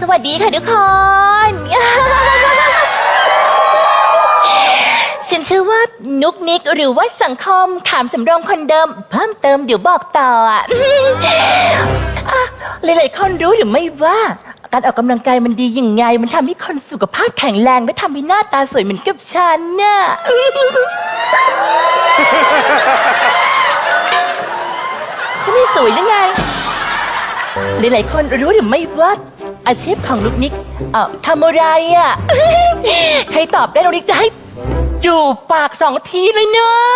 สวัสดีค่ะทุกคน ฉันชื่อว่านุกนิกหรือว่าสังคมถามสำรองคนเดิม เพิ่มเติมเดี๋ยวบอกต่ออะหลายๆคนรู้หรือไม่ว่าการออกกำลังกายมันดียังไง มันทำให้คนสุขภาพแข็งแรงและทำให้หน้าตาสวยเหมือนกับฉันน่ะฉันไม่สวยหรือไง หลายๆคนรู้หรือไม่ว่า อาชีพของลูกนิกเอ่อทำอะไรอะ ใครตอบได้ลูกนิกจะให้จูบปากสองทีเลยเนาะ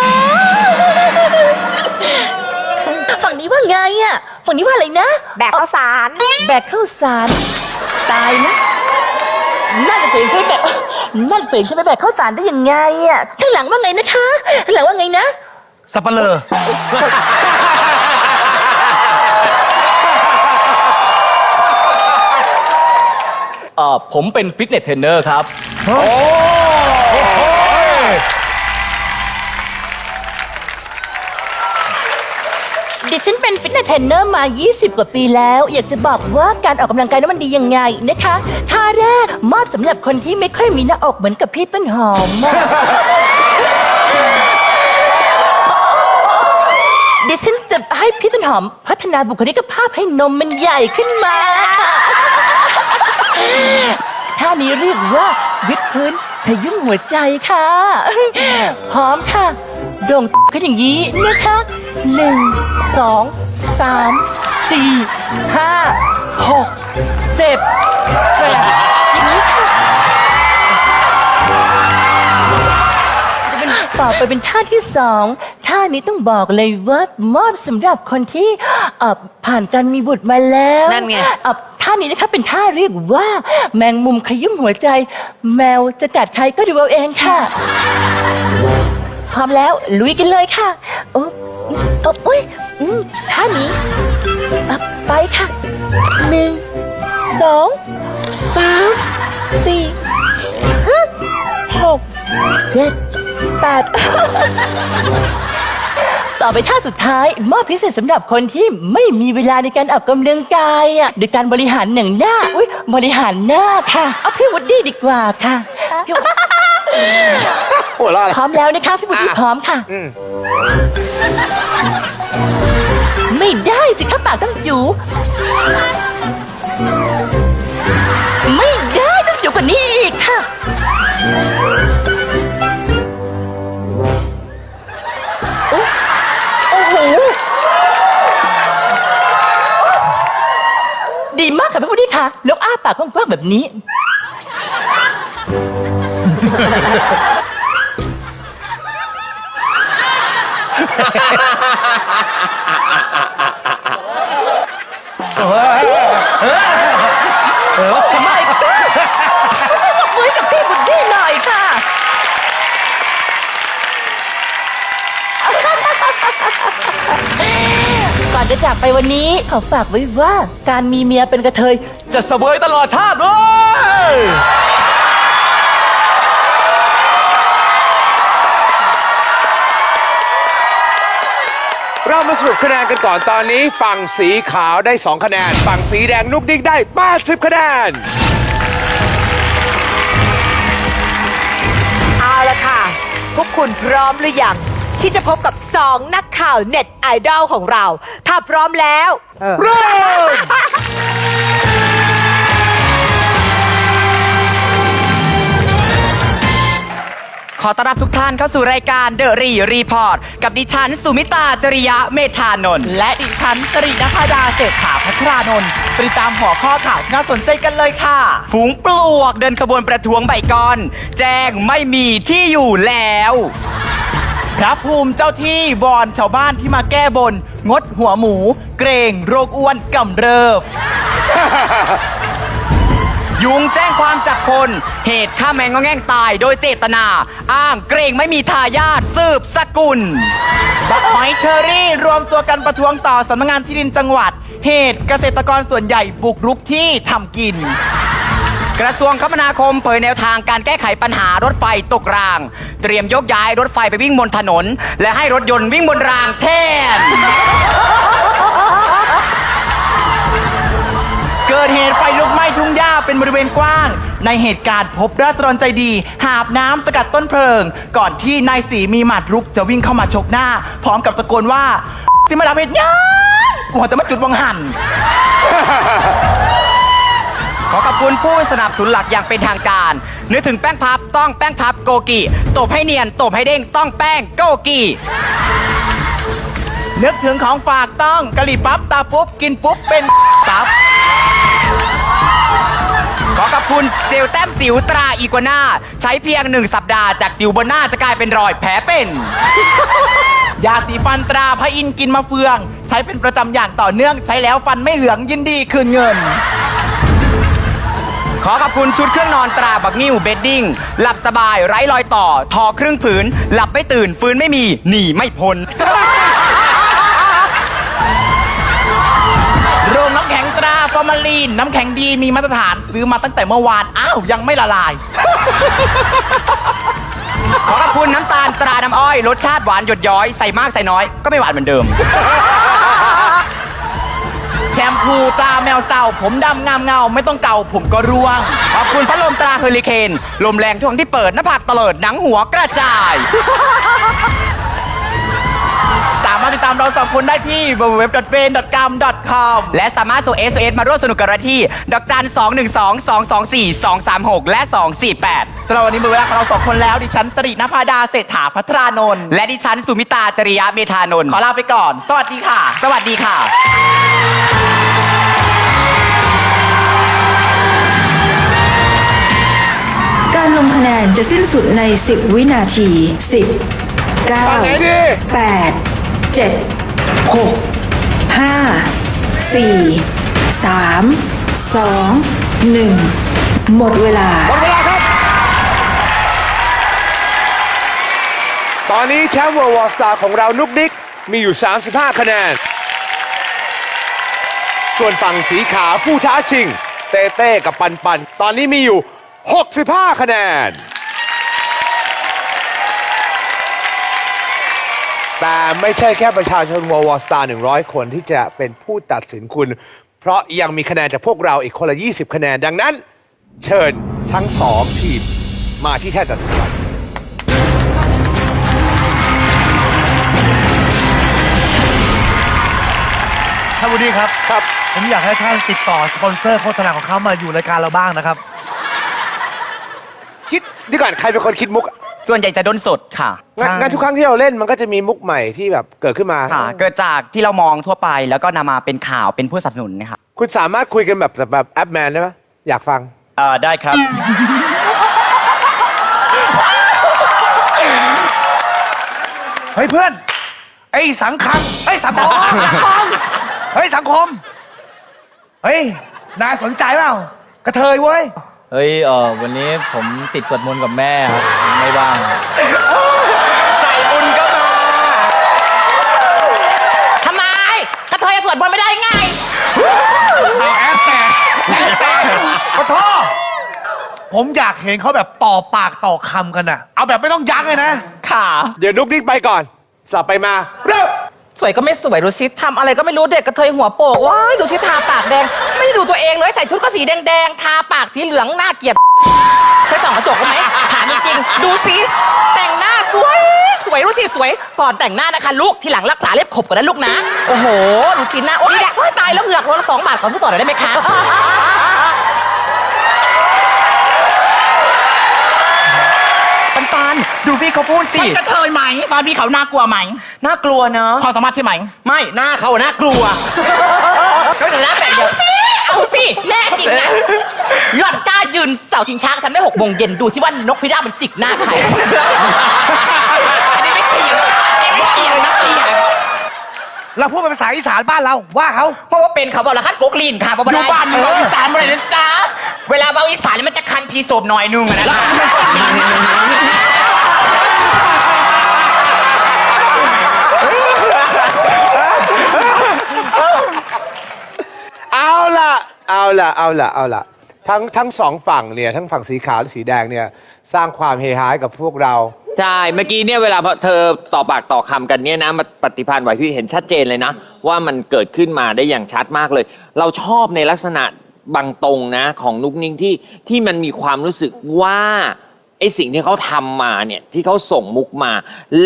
ฝั่งนี้ว่าไงอะฝั่งนี้ว่าอะไรนะ แบกข้าวสาร แบกข้าวสาร ตายนะนั่นเฝ่งใช่ไหมแบกนั่นเฝ่งใช่ไหมแบกข้าวสารได้ยังไงอะข้างหลังว่าไงนะคะข้างหลังว่าไงนะ สับปะเลอ เอ่อผมเป็นฟิตเนสเทรนเนอร์ครับ ดิฉันเป็นฟิตเนสเทรนเนอร์มา 20 กว่าปีแล้ว อยากจะบอกว่าการออกกำลังกายนั้นมันดียังไงนะคะท่าแรกมอบสำหรับคนที่ไม่ค่อยมีหน้าอกเหมือนกับพี่ต้นหอมอะดิฉันจะให้พี่ต้นหอมพัฒนาบุคลิกภาพให้นมมันใหญ่ขึ้นมา ท่านี้เรียกว่าวิดพื้นขยุ่มหัวใจค่ะ พร้อมค่ะ โด่งขึ้นอย่างนี้นะคะหนึ่งสองสามสี่ห้าหกเจ็ดแปดอย่างนี้ค่ะต่อไปเป็นท่าที่สองท่านี้ต้องบอกเลยว่ามอบสำหรับคนที่อ่ผ่านการมีบุตรมาแล้วนั่นไงอ่ ท่านี้นะคะเป็นท่าเรียกว่า แมงมุมขยุ่มหัวใจ แมวจะกัดใครก็ดูเอาเองค่ะ พร้อมแล้วลุยกันเลยค่ะ โอ้โอ้อุ้ยอืมท่านี้อะไปค่ะหนึ่งสองสามสี่ห้าหกเจ็ดแปด ไปท่าสุดท้าย มอบพิเศษสำหรับคนที่ไม่มีเวลาในการออกกำลังกายอะโดยการบริหารหนังหน้าอุ้ยบริหารหน้าค่ะเอาพี่วุฒิดีกว่าค่ะพี่วุฒิหัวเราะอะไรพร้อมแล้วนะคะพี่วุฒิอะพร้อมค่ะ อืมไม่ได้สิข้าปากต้องอยู่ แบบนี้ ทำไมค่ะปรบมือให้กับพี่บุญดีหน่อยค่ะ ก่อนจะจากไปวันนี้ขอฝากไว้ว่า การมีเมียเป็นกระเทย จะเสวยตลอดชาติเลยเรามาสรุปคะแนนกันก่อนตอนนี้ฝั่งสีขาวได้ 2 คะแนน ฝั่งสีแดงนุกดิกได้ 80 คะแนน เอาละค่ะ พวกคุณพร้อมหรือยัง ที่จะพบกับสองนักข่าวเน็ตไอดอลของเรา ถ้าพร้อมแล้ว เริ่ม ขอต้อนรับทุกท่านเข้าสู่รายการเดอะรีรีพอร์ตกับดิฉันสุมิตาจริยะเมธานนท์และดิฉันตรีนภาดาเศรษฐาพัทรานนท์ติดตามหัวข้อข่าวที่น่าสนใจกันเลยค่ะ ฝูงปลวกเดินขบวนประท้วงใบกอน แจ้งไม่มีที่อยู่แล้ว พระภูมิเจ้าที่วอนชาวบ้านที่มาแก้บน งดหัวหมู เกรงโรคอ้วนกำเริบยุงแจ้งความจับคน เหตุ ฆ่าแมงงอแง่งตายโดยเจตนา อ้างเกรงไม่มีทายาทสืบสกุล บักหอยเชอรี่รวมตัวกันประท้วงต่อสำนักงานที่ดินจังหวัด เหตุเกษตรกรส่วนใหญ่บุกรุกที่ทำกิน กระทรวงคมนาคมเผยแนวทางการแก้ไขปัญหารถไฟตกราง เตรียมยกย้ายรถไฟไปวิ่งบนถนน และให้รถยนต์วิ่งบนรางแทน เกิดเหตุไฟลุก เป็นบริเวณกว้าง ในเหตุการณ์พบราษฎรใจดี หาบน้ำสกัดต้นเพลิง ก่อนที่นายสีมีหมัดรุกจะวิ่งเข้ามาชกหน้า พร้อมกับตะโกนว่าสิมาดับเหตุยากหัวแต่มาจุดวังหัน ขอขอบคุณผู้สนับสนุนหลักอย่างเป็นทางการ นึกถึงแป้งพับต้องแป้งพับโกกิตบให้เนียนตบให้เด้งต้องแป้งโกกินึกถึงของฝากต้องกะหรี่ปั๊บตาปุ๊บกินปุ๊บเป็นปั๊บ ขอขอบคุณเจลแต้มสิวตราอีกัวน่าใช้เพียงหนึ่งสัปดาห์จากสิวบนหน้าจะกลายเป็นรอยแผลเป็น ยาสีฟันตราพระอินทร์กินมะเฟือง ใช้เป็นประจำอย่างต่อเนื่องใช้แล้วฟันไม่เหลืองยินดีคืนเงิน ขอขอบคุณชุดเครื่องนอนตราบักนิ้วเบดดิ้งหลับสบายไร้รอยต่อ ทอครึ่งผืน หลับไม่ตื่นฟื้นไม่มีหนีไม่พ้น ตราลีน น้ำแข็งดีมีมาตรฐานซื้อมาตั้งแต่เมื่อวาน อ้าว ยังไม่ละลาย ขอขอบคุณน้ำตาลตราน้ำอ้อย รสชาติหวานหยดย้อย ใส่มากใส่น้อยก็ไม่หวานเหมือนเดิม แชมพูตราแมวเต่าผมดำงามเงา ไม่ต้องเก่าผมก็ร่วง ขอบคุณพัดลมตราเฮอริเคน ลมแรงช่วงที่เปิดหน้าผากเตลิดหนังหัวกระจาย ดตามเราสองคนได้ที่ www.fen.com.com และสามารถส่ง SOS มาร่วมสนุกกันได้ที่ ดอกจัน 212 224 236 และ 248 สำหรับวันนี้หมดเวลาของเราสองคนแล้ว ดิฉันสรินภาดาเศรษฐาพัทรานนท์และดิฉันสุมิตาจริยะเมธานนท์ขอลาไปก่อน สวัสดีค่ะ สวัสดีค่ะการลงคะแนนจะสิ้นสุดใน 10 วินาที 10 ฝั่งไหนดี9 8 7 6 5 4 3 2 1หมดเวลา หมดเวลาครับ ตอนนี้แชมป์ World War Star ของเรานุกดิกมีอยู่ 35 คะแนน ส่วนฝั่งสีขาวผู้ท้าชิง เต้เต้กับปันปัน ตอนนี้มีอยู่ 65 คะแนน แต่ไม่ใช่แค่ประชาชน World War Star 100 คนที่จะเป็นผู้ตัดสินคุณ เพราะยังมีคะแนนจากพวกเราอีกคนละ 20 คะแนน ดังนั้น เชิญทั้งสองทีมมาที่แท่นตัดสินครับท่านบุดีครับ ครับ ผมอยากให้ท่านติดต่อสปอนเซอร์โฆษณาของเขามาอยู่รายการเราบ้างนะครับ คิดดีก่อนใครเป็นคนคิดมุก ส่วนใหญ่จะด้นสดค่ะงั้นงั้นทุกครั้งที่เราเล่นมันก็จะมีมุกใหม่ที่แบบเกิดขึ้นมา ค่ะ เกิดจากที่เรามองทั่วไปแล้วก็นำมาเป็นข่าวเป็นผู้สนับสนุนนะคะคุณสามารถคุยกันแบบแบบแอปแมนได้ไหมอยากฟัง เอ่อได้ครับ เฮ้ยเพื่อน ไอ้สังคังไอ้ยสังคมเฮ้ยสังคม เฮ้ยนายสนใจเปล่ากระเทยเว้ย เฮ้ยเออวันนี้ผมติดสวดมนต์กับแม่ครับ ไม่ว่าง ใส่บุญก็มา ทำไมกระเทยสวดมนต์ไม่ได้ไง เอาแอปแต่แอปแต่ขอโทษผมอยากเห็นเขาแบบต่อปากต่อคำกันน่ะ เอาแบบไม่ต้องยั้งเลยนะ ค่ะ เดี๋ยวนุกนิกไปก่อนสับไปมา เริ่ม สวยก็ไม่สวยดูสิทำอะไรก็ไม่รู้เด็กกระเทยหัวโปกว้ายดูสิทาปากแดง ไม่ได้ดูตัวเองเลยใส่ชุดก็สีแดงๆทาปากสีเหลืองน่าเกลียดเคยส่องกระจกกันไหมถาม จริงๆดูสิแต่งหน้าสวยสวยดูสิสวย ก่อนแต่งหน้านะคะลูกทีหลังรักษาเล็บขบกันนะลูกนะ โอ้โหดูสิหน้าโอ๊ยโอ๊ยตายแล้วเหงือกร้อนสองบาทขอซื้อต่อหน่อยได้ไหมคะปันปันดูพี่เขาพูดสิใช่กระเทยไหมฟาพี่เขาน่ากลัวไหมน่ากลัวเนอะความสามารถใช่ไหมไม่หน้าเขาน่ากลัวก็จะน่าแบบเดียว เอาสิแน่จริงนะหล่อนกล้ายืนเสาชิงช้ากับฉันได้หกโมงเย็นดูสิว่านกพิราบมันจิกหน้าใครอันนี้ไม่เกี่ยวอันนี้ไม่เกี่ยวนะเกี่ยวเราพูดเป็นภาษาอีสานบ้านเราว่าเขา เพราะว่าเป็นเขาบอกแล้วคัดกกลีนค่ะบอกดูได้บ้านมึงเอาอีสานมาเลยนะจ๊ะ เวลาเบาอีสานแล้วมันจะคันพีโซบหน่อยนึงอะนะ เอาล่ะ เอาละเอาละทั้งทั้งสองฝั่งเนี่ยทั้งฝั่งสีขาวและสีแดงเนี่ยสร้างความเฮฮาให้กับพวกเรา ใช่ เมื่อกี้เนี่ยเวลาเธอต่อปากต่อคำกันเนี่ยนะมาปฏิพันธ์ไหวพี่เห็นชัดเจนเลยนะ ว่ามันเกิดขึ้นมาได้อย่างชัดมากเลย เราชอบในลักษณะบางตรงนะ ของนุกนิ่งที่ที่มันมีความรู้สึกว่า ไอสิ่งที่เขาทำมาเนี่ยที่เขาส่งมุกมา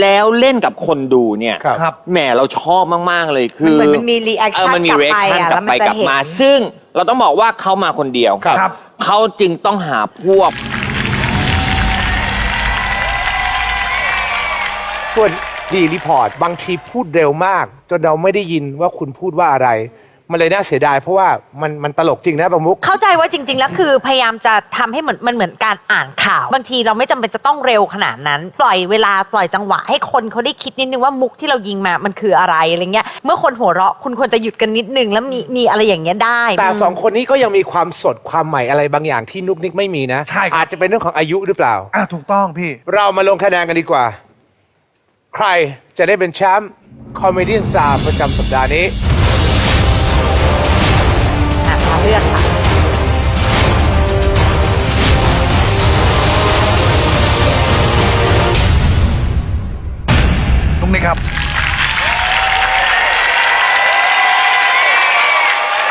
แล้วเล่นกับคนดูเนี่ยครับ ครับ แหมเราชอบมาก ๆ เลยคือมันเหมือนมันมี reaction เออมันมี กลับไป reaction อะกลับไปแล้วมันจะกลับมา เห็น ซึ่งเราต้องบอกว่าเขามาคนเดียวครับ ครับ เขาจึงต้องหาพวก ส่วนดีรีพอร์ตบางทีพูดเร็วมาก จนเราไม่ได้ยินว่าคุณพูดว่าอะไร มันเลยน่าเสียดายเพราะว่ามันมันตลกจริงนะบางมุก เข้าใจว่าจริง ๆ แล้วคือพยายามจะทำให้เหมือนมันเหมือนการอ่านข่าว บางทีเราไม่จำเป็นจะต้องเร็วขนาดนั้น ปล่อยเวลาปล่อยจังหวะให้คนเขาได้คิดนิดนึงว่ามุกที่เรายิงมามันคืออะไรอะไรเงี้ยเมื่อคนหัวเราะคุณควรจะหยุดกันนิดนึงแล้วมีมีอะไรอย่างเงี้ยได้ แต่สองคนนี้ก็ยังมีความสดความใหม่อะไรบางอย่างที่นุกนิกไม่มีนะ ใช่ครับ อาจจะเป็นเรื่องของอายุหรือเปล่า อะถูกต้องพี่ เรามาลงคะแนนกันดีกว่า ใครจะได้เป็นแชมป์คอมเมดี้สตาร์ประจำสัปดาห์นี้อะมา เลือกค่ะตรงนี้ครับ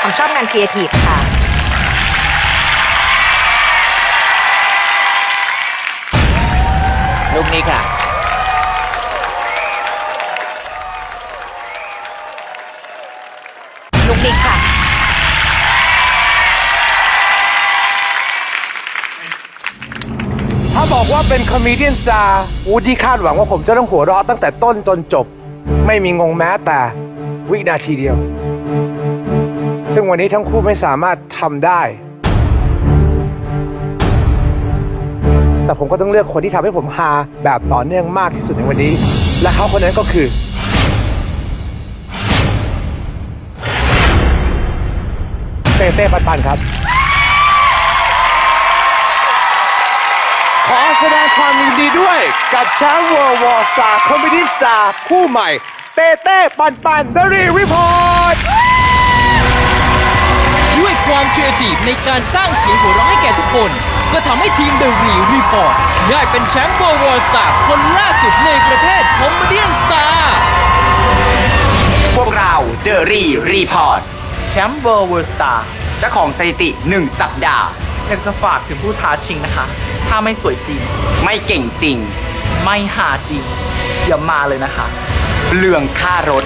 ผมชอบงานครีเอทีฟค่ะนุกนี้ค่ะ ว่าเป็นคอมเมดี้สตาร์วูดดี้คาดหวังว่าผมจะต้องหัวเราะตั้งแต่ต้นจนจบ ไม่มีงงแม้แต่วินาทีเดียว ซึ่งวันนี้ทั้งคู่ไม่สามารถทำได้ แต่ผมก็ต้องเลือกคนที่ทำให้ผมฮาแบบต่อเนื่องมากที่สุดในวันนี้ และเขาคนนั้นก็คือเต้เต้ปันปันครับ ความยินดีด้วยกับแชมป์ World War Star Comedy Star คู่ใหม่ เต้เต้ปันปันดรีรีพอร์ตด้วยความครีเอทีฟในการสร้างเสียงหัวเราะให้แก่ทุกคน ก็ทำให้ทีม The Re Report ได้เป็นแชมป์ World War Star คนล่าสุดในประเภท Comedian Star พวกเราเดอะรีรีพอร์ตแชมป์เวิร์ลเวิร์สตาร์เจ้าของสถิติ 1 สัปดาห์ อยากจะฝากถึงผู้ท้าชิงนะคะ ถ้าไม่สวยจริง ไม่เก่งจริง ไม่หาจริง อย่ามาเลยนะคะเปลืองค่ารถ